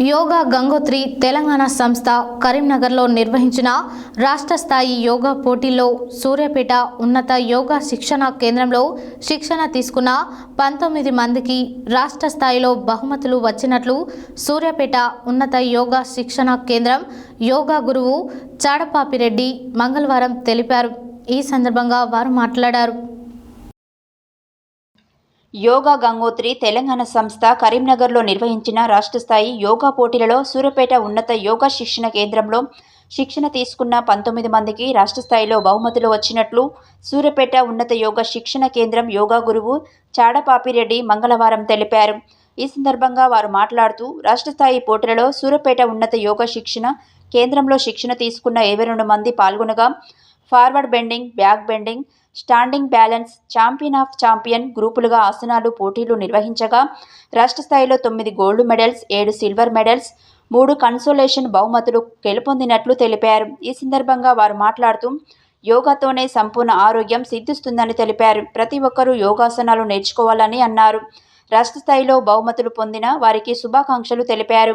యోగా గంగోత్రి తెలంగాణ సంస్థ కరీంనగర్లో నిర్వహించిన రాష్ట్ర స్థాయి యోగా పోటీల్లో సూర్యాపేట ఉన్నత యోగా శిక్షణ కేంద్రంలో శిక్షణ తీసుకున్న పంతొమ్మిది మందికి రాష్ట్ర స్థాయిలో బహుమతులు వచ్చినట్లు సూర్యాపేట ఉన్నత యోగా శిక్షణ కేంద్రం యోగా గురువు చాడపాపిరెడ్డి మంగళవారం తెలిపారు. ఈ సందర్భంగా వారు మాట్లాడారు. యోగా గంగోత్రి తెలంగాణ సంస్థ కరీంనగర్లో నిర్వహించిన రాష్ట్ర స్థాయి యోగా పోటీలలో సూర్యపేట ఉన్నత యోగా శిక్షణ కేంద్రంలో శిక్షణ తీసుకున్న పంతొమ్మిది మందికి రాష్ట్ర స్థాయిలో బహుమతులు వచ్చినట్లు సూర్యపేట ఉన్నత యోగా శిక్షణ కేంద్రం యోగా గురువు చాడపాపిరెడ్డి మంగళవారం తెలిపారు. ఈ సందర్భంగా వారు మాట్లాడుతూ రాష్ట్ర స్థాయి పోటీలలో సూర్యపేట ఉన్నత యోగా శిక్షణ కేంద్రంలో శిక్షణ తీసుకున్న ఇరవై రెండు మంది పాల్గొనగా forward bending back bending standing balance champion of champion గ్రూపులుగా ఆసనాలు పోటీలు నిర్వహించగా రాష్ట్ర స్థాయిలో తొమ్మిది గోల్డ్ మెడల్స్ ఏడు సిల్వర్ మెడల్స్ మూడు కన్సోలేషన్ బహుమతులు గెలుపొందినట్లు తెలిపారు. ఈ సందర్భంగా వారు మాట్లాడుతూ యోగాతోనే సంపూర్ణ ఆరోగ్యం సిద్ధిస్తుందని తెలిపారు. ప్రతి ఒక్కరూ యోగాసనాలు నేర్చుకోవాలని అన్నారు. రాష్ట్ర స్థాయిలో బహుమతులు పొందిన వారికి శుభాకాంక్షలు తెలిపారు.